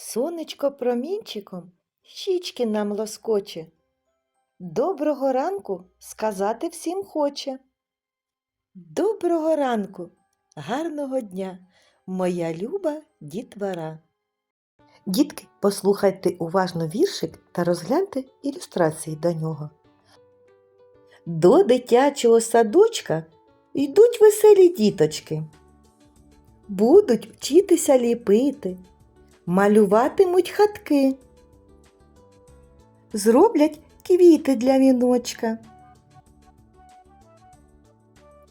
Сонечко промінчиком щічки нам лоскоче. Доброго ранку сказати всім хоче. Доброго ранку, гарного дня, моя люба дітвора. Дітки, послухайте уважно віршик та розгляньте ілюстрації до нього. До дитячого садочка йдуть веселі діточки. Будуть вчитися ліпити, малюватимуть хатки, зроблять квіти для віночка,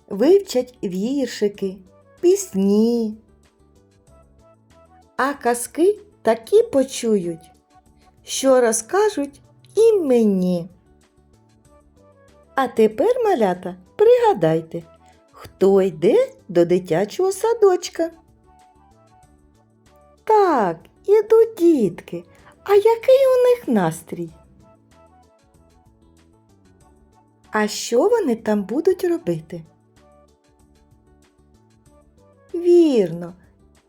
вивчать віршики, пісні, а казки такі почують, що розкажуть і мені. А тепер, малята, пригадайте, хто йде до дитячого садочка. Так, ідуть дітки. А який у них настрій? А що вони там будуть робити? Вірно,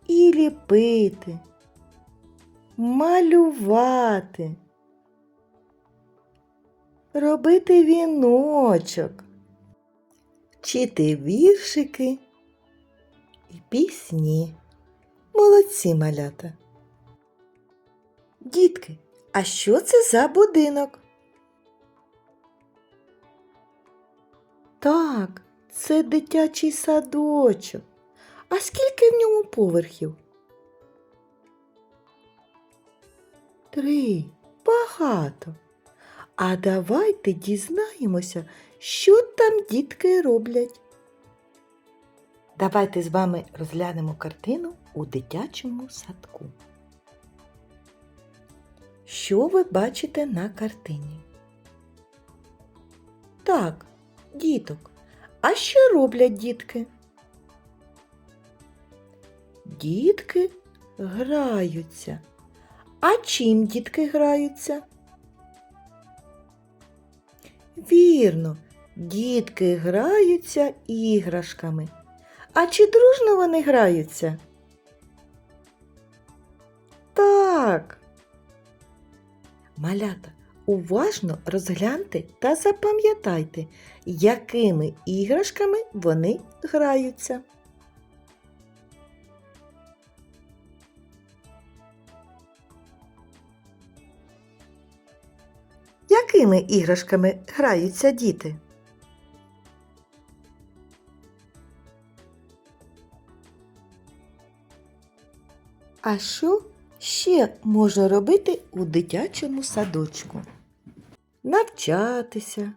і ліпити, малювати, робити віночок, вчити віршики і пісні. Молодці малята. Дітки, а що це за будинок? Так, це дитячий садочок. А скільки в ньому поверхів? Три. Багато. А давайте дізнаємося, що там дітки роблять. Давайте з вами розглянемо картину у дитячому садку. Що ви бачите на картині? Так, діток. А що роблять дітки? Дітки граються. А чим дітки граються? Вірно, дітки граються іграшками. А чи дружно вони граються? Малята, уважно розгляньте та запам'ятайте, якими іграшками вони граються. Якими іграшками граються діти? А що ще можна робити у дитячому садочку? Навчатися,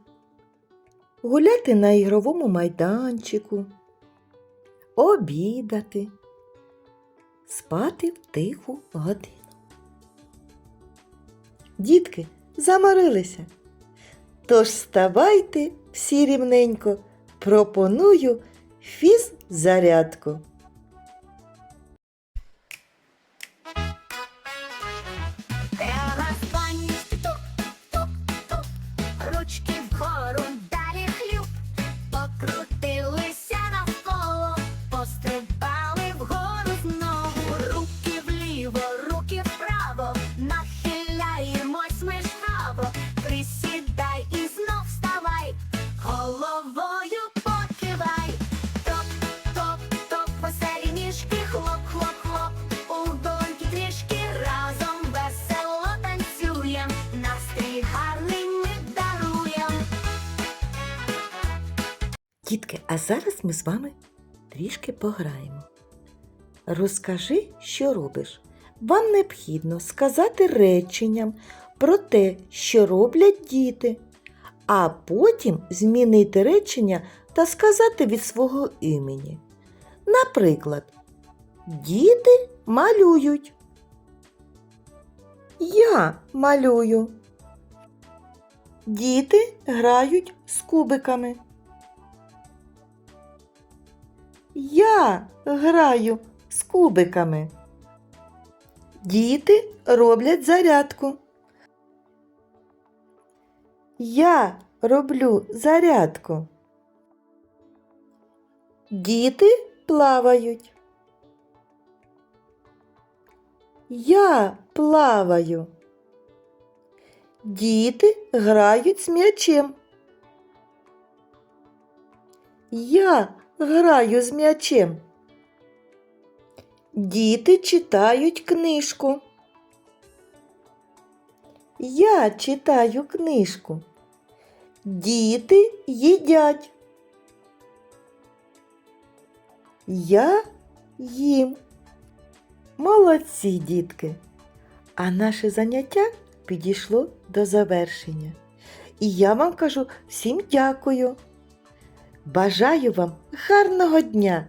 гуляти на ігровому майданчику, обідати, спати в тиху годину. Дітки заморилися. Тож вставайте всі рівненько, пропоную фіззарядку. Вгору, далі хлюп, покрутилися Дітки, а зараз ми з вами трішки пограємо. Розкажи, що робиш. Вам необхідно сказати реченням про те, що роблять діти, а потім змінити речення та сказати від свого імені. Наприклад, діти малюють. Я малюю. Діти грають з кубиками. Я граю з кубиками. Діти роблять зарядку. Я роблю зарядку. Діти плавають. Я плаваю. Діти грають з м'ячем. Я граю з м'ячем. Діти читають книжку. Я читаю книжку. Діти їдять. Я їм. Молодці, дітки. А наше заняття підійшло до завершення. І я вам кажу всім дякую. Бажаю вам гарного дня.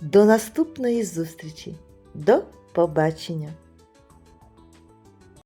До наступної зустрічі. До побачення!